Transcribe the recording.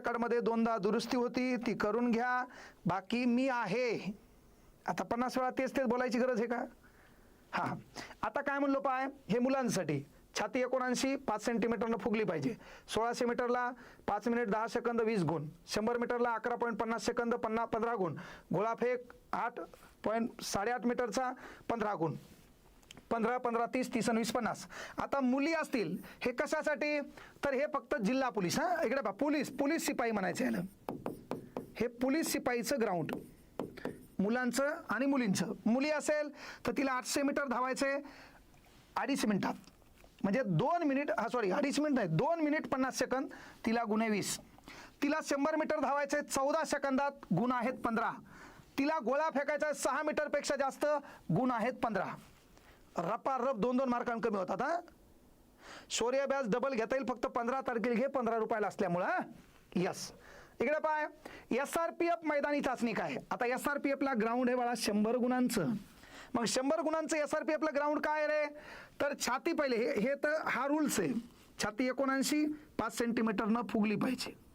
कार्डमध्ये दोनदा दुरुस्ती होती ती करून घ्या. बाकी मी आहे. आता पन्नास वेळा तेच तेच बोलायची गरज आहे का? हां आता काय म्हणलो पाय? हे मुलांसाठी. छाती एकोणऐंशी पाच सेंटीमीटरनं फुगली पाहिजे. सोळाशे मीटरला पाच मिनिट दहा सेकंद वीस गुण. शंभर मीटरला अकरा पॉईंट पन्नास सेकंद पन्ना पंधरा गुण. गोळाफेक आठ पॉईंट साडेआठ मीटरचा पंधरा गुण. पंधरा पंधरा तीस तीस आणि वीस पन्नास. आता मुली असतील हे कशासाठी? तर हे फक्त जिल्हा पोलीस हां? इकडे पहा पोलीस पोलीस शिपाई म्हणायचं याला. हे पोलीस शिपाईचं ग्राउंड मुलांचं आणि मुलींचं. मुली असेल तर तिला आठशे मीटर धावायचे अडीच मिनिटात. म्हणजे दोन मिनिट हा सॉरी अडीच मिनिट नाही दोन मिनिट पन्नास सेकंद तिला गुन्हे वीस. तिला शंभर मीटर धावायचे चौदा सेकंदात गुण आहेत पंधरा. तिला गोळा फेकायचा आहे सहा मीटरपेक्षा जास्त गुण आहेत पंधरा. रपा रप दोन दोन मार्कांना कमी होतात हा? शौर्य अभ्यास डबल घेता येईल फक्त पंधरा तारखेला घे पंधरा रुपयाला असल्यामुळं यस इकडे पाय. एस आर पी एफ मैदानी चाचणी काय? आता एस आर पी एफला ग्राउंड आहे बाळा शंभर गुणांचं. मग शंभर गुणांचं एस आर पी एफला ग्राउंड काय रे? तर छाती पहिले हे हे तर हा रूल्स आहे. छाती एकोणऐंशी पाच सेंटीमीटरनं फुगली पाहिजे.